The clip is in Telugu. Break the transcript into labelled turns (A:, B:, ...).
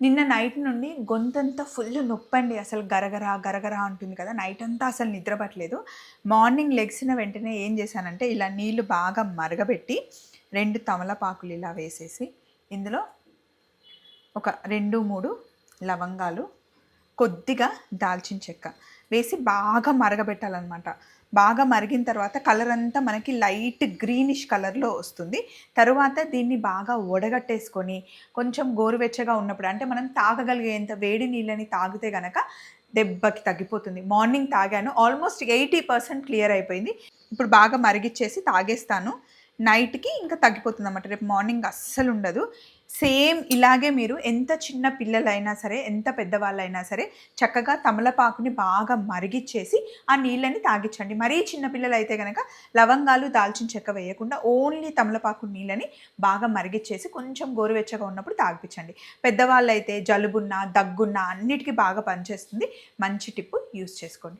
A: నిన్న నైట్ నుండి గొంతంతా ఫుల్ నొప్పండి అసలు గరగరా గరగరా అంటుంది కదా. నైట్ అంతా అసలు నిద్రపట్టలేదు మార్నింగ్ లెగ్సిన వెంటనే ఏం చేశానంటే ఇలా నీళ్ళు బాగా మరగబెట్టి రెండు తమలపాకులు ఇలా వేసేసి ఇందులో ఒక రెండు మూడు లవంగాలు కొద్దిగా దాల్చిన చెక్క వేసి బాగా మరగబెట్టాలన్నమాట. బాగా మరిగిన తర్వాత కలర్ అంతా మనకి లైట్ గ్రీనిష్ కలర్లో వస్తుంది. తరువాత దీన్ని బాగా వడగట్టేసుకొని కొంచెం గోరువెచ్చగా ఉన్నప్పుడు అంటే మనం తాగగలిగేంత వేడి నీళ్ళని తాగితే గనక దెబ్బకి తగ్గిపోతుంది. మార్నింగ్ తాగాను ఆల్మోస్ట్ ఎయిటీ పర్సెంట్ క్లియర్ అయిపోయింది. ఇప్పుడు బాగా మరిగిచ్చేసి తాగేస్తాను. నైట్కి ఇంకా తగ్గిపోతుంది అనమాట రేపు మార్నింగ్ అస్సలు ఉండదు సేమ్ ఇలాగే మీరు ఎంత చిన్న పిల్లలైనా సరే ఎంత పెద్దవాళ్ళైనా సరే చక్కగా తమలపాకుని బాగా మరిగిచ్చేసి ఆ నీళ్ళని తాగించండి మరీ చిన్న పిల్లలు అయితే కనుక లవంగాలు దాల్చిన చెక్క వేయకుండా ఓన్లీ తమలపాకు నీళ్ళని బాగా మరిగిచ్చేసి కొంచెం గోరువెచ్చగా ఉన్నప్పుడు తాగిపించండి పెద్దవాళ్ళు అయితే జలుబున్న దగ్గున్నా అన్నిటికీ బాగా పనిచేస్తుంది. మంచి టిప్పు యూస్ చేసుకోండి.